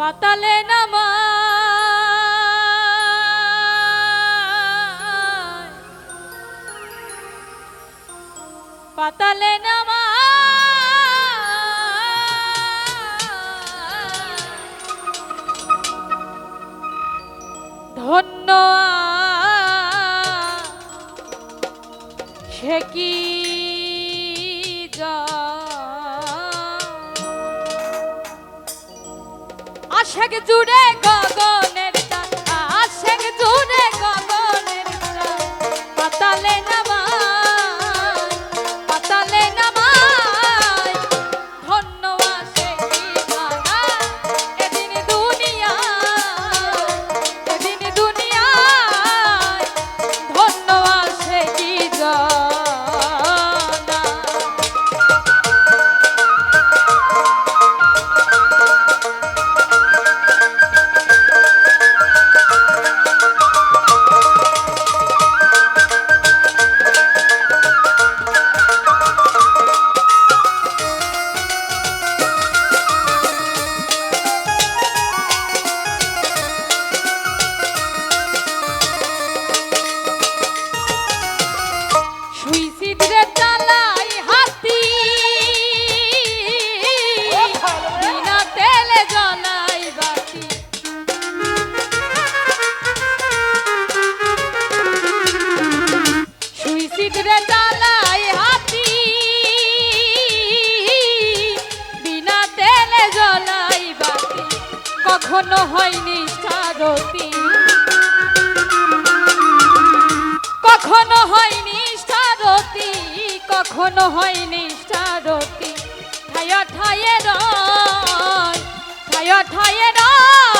পাতালে নামা। পাতালে নামা। ধন্য সে কি জুড়ে গগন এখনও হয়নি সারতি কখনো হয়নি সারতি কখনো হয়নি সারতি ঠায় ঠায় রায় ঠায় ঠায় রায়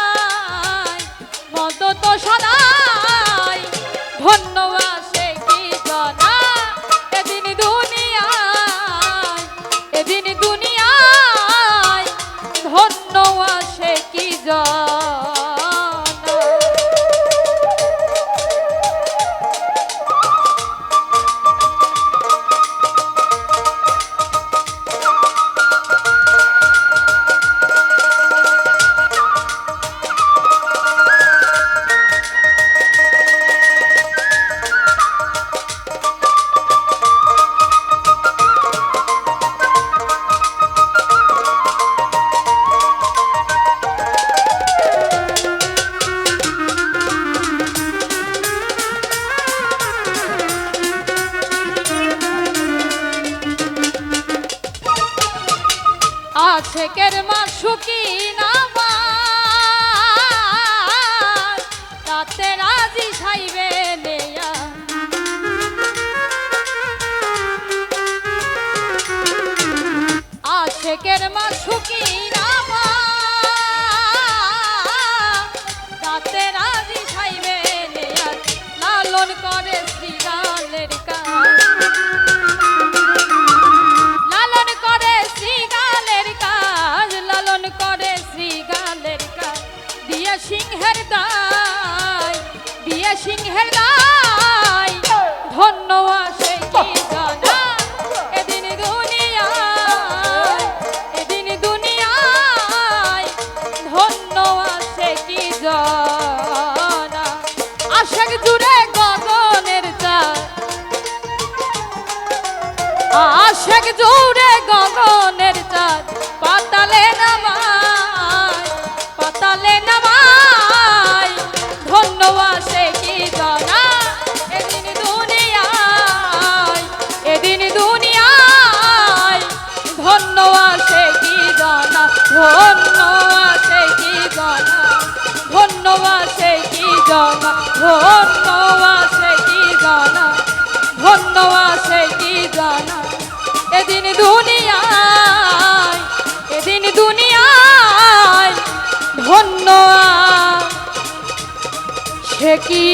আশেকের মা সুখী নামা তাতে রাজি সাইবে নেয়া। আশেকের মা সুখী নামা তাতে রাজি সাইবে নেয়া। লালন করে শ্রীরালের কাজ। সিংহের দায়, বিয়া সিংহের দায়। ধন্য আসে এদিন এদিন ধন্য জুড়ে গগনের চার জুড়ে গগনের পাতালে নামা পাতালে নামা সে কি জানা ধন্য আছে কি জানা ধন্য আছে কি জানা এদিন দুনিয়ায় এদিন দুনিয়ায় ধন্য সে কি